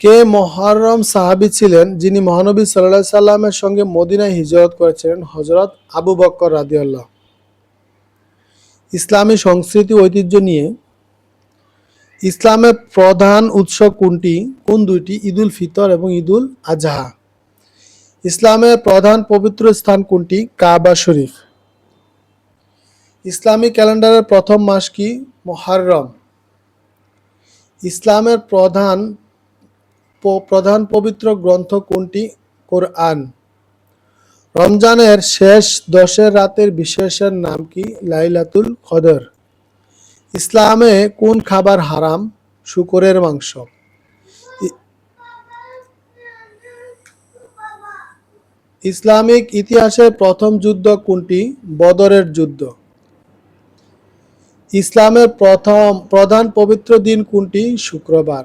কে মহরম সাহাবি ছিলেন যিনি মহানবী সাল্লাহ সাল্লামের সঙ্গে মদিনায় হিজরত করেছিলেন হজরত আবু বক্কর রাদিয়াল্লাহ ইসলামী সংস্কৃতি ঐতিহ্য নিয়ে ইসলামের প্রধান উৎসব কোনটি? কোন দুইটি? ঈদুল ফিতর এবং ঈদুল আজহা। ইসলামের প্রধান পবিত্র স্থান কোনটি? কাবা শরীফ। ইসলামী ক্যালেন্ডারের প্রথম মাস কি? মুহররম ইসলামের প্রধান প্রধান পবিত্র গ্রন্থ কোনটি? কোরআন। রমজানের শেষ দশের রাতের বিশেষের নাম কি? লাইলাতুল কদর। ইসলামে কোন খাবার হারাম? শুকরের মাংস। ইসলামিক ইতিহাসের প্রথম যুদ্ধ কোনটি? বদরের যুদ্ধ। ইসলামের প্রথম, প্রধান পবিত্র দিন কোনটি? শুক্রবার।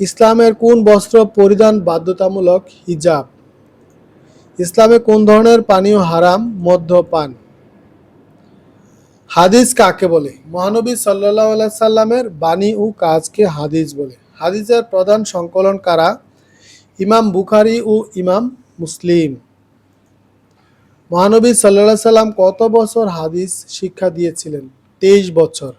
ইসলামের কোন বস্ত্র পরিধান বাধ্যতামূলক? হিজাব। ইসলামে কোন ধরনের পানীয় হারাম? মদ্যপান। হাদিস কাকে বলে? মহানবী সাল্লাহ সাল্লামের বাণী ও কাজকে হাদিস বলে। হাদিসের প্রধান সংকলন কারা? ইমাম বুখারি ও ইমাম মুসলিম। মহানবী সাল্লাহ সাল্লাম কত বছর হাদিস শিক্ষা দিয়েছিলেন? তেইশ বছর।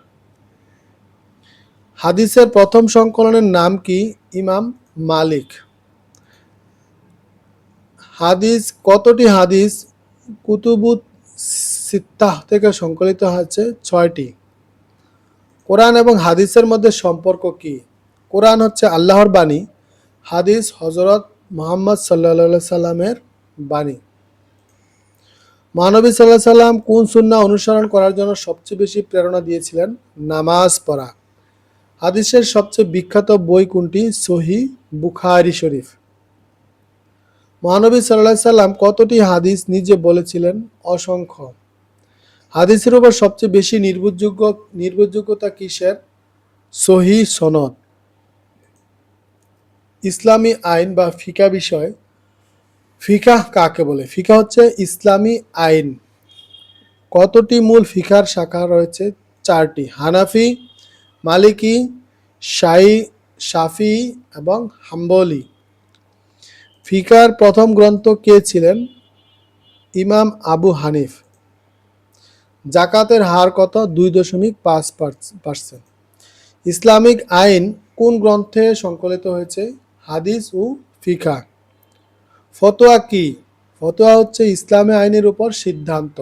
হাদিসের প্রথম সংকলনের নাম কি? ইমাম মালিক। হাদিস, কতটি হাদিস? কুতুবুত সিত্তাহ থেকে সংকলিত হয়েছে ছয়টি। কোরআন এবং হাদিসের মধ্যে সম্পর্ক কি? কোরআন হচ্ছে আল্লাহর বাণী, হাদিস হজরত মোহাম্মদ সাল্লা সাল্লামের বাণী। মানবী সাল্লাহ সাল্লাম কোন সুন্নাহ অনুসরণ করার জন্য সবচেয়ে বেশি প্রেরণা দিয়েছিলেন? নামাজ পড়া। হাদিসের সবচেয়ে বিখ্যাত বই কোনটি? সহি বুখারি শরীফ। মহানবী সাল্লাহ সাল্লাম কতটি হাদিস নিজে বলেছিলেন? অসংখ্য। হাদিসের উপর সবচেয়ে বেশি নির্ভরযোগ্য, নির্ভরযোগ্যতা কিসের? সহি সনদ। ইসলামী আইন বা ফিকা বিষয়। ফিকা কাকে বলে? ফিকা হচ্ছে ইসলামী আইন। কতটি মূল ফিকার শাখা রয়েছে? চারটি। হানাফি মালিকি, শাই, শাফি এবং হাম্বলি। ফিকার প্রথম গ্রন্থ কে ছিলেন? ইমাম আবু হানিফ। জাকাতের হার কত? দুই দশমিক পাঁচ পার্সেন্ট। ইসলামিক আইন কোন গ্রন্থে সংকলিত হয়েছে? হাদিস ও ফিকা ফতোয়া কি? ফতোয়া হচ্ছে ইসলামী আইনের উপর সিদ্ধান্ত।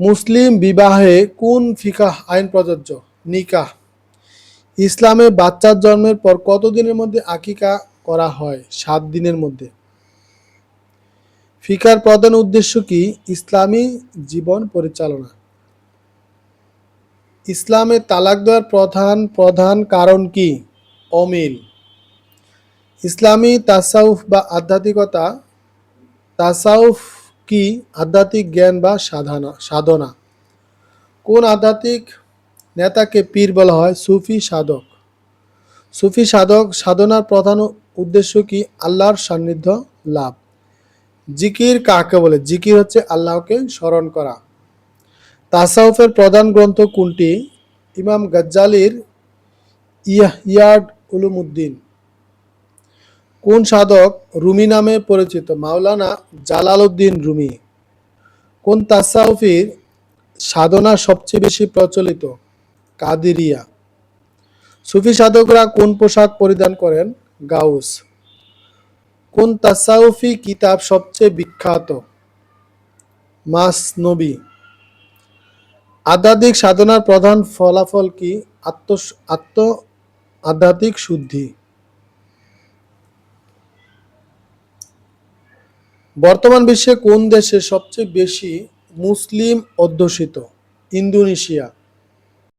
মুসলিম বিবাহে কোন ফিকাহ আইন প্রযোজ্য? নিকাহ। ইসলামে বাচ্চার জন্মের পর কতদিনের মধ্যে আকিকা করা হয়? সাত দিনের মধ্যে। ফিকার প্রধান উদ্দেশ্য কি? ইসলামী জীবন পরিচালনা। ইসলামে তালাক দেওয়ার প্রধান প্রধান কারণ কি? অমিল। ইসলামী তাসাউফ বা আধ্যাত্মিকতা, তাসাউফ কি আধ্যাত্মিক জ্ঞান বা সাধনা সাধনা? কোন আধ্যাত্মিক নেতাকে পীর বলা হয়? সুফি সাধক। সুফি সাধক সাধনার প্রধান উদ্দেশ্য কি? আল্লাহর সান্নিধ্য লাভ। জিকির কাকে বলে? জিকির হচ্ছে আল্লাহকে স্মরণ করা। তাসাউফের প্রধান গ্রন্থ কোনটি? ইমাম গজ্জালির ইয়া- ইয়াদ উলুমুদ্দিন। কোন সাধক রুমি নামে পরিচিত? Maulana Jalaluddin Rumi. কোন তাসাউফির সাধনা সবচেয়ে বেশি প্রচলিত? কাদিরিয়া। সুফি সাধকরা কোন পোশাক পরিধান করেন? গাউস। কোন তাসাউফি কিতাব সবচেয়ে বিখ্যাত? মাস নবী। আধ্যাত্মিক সাধনার প্রধান ফলাফল কি? আত্ম আত্ম আধ্যাত্মিক শুদ্ধি। বর্তমান বিশ্বে কোন দেশে সবচেয়ে বেশি মুসলিম অধ্যুষিত? ইন্দোনেশিয়া।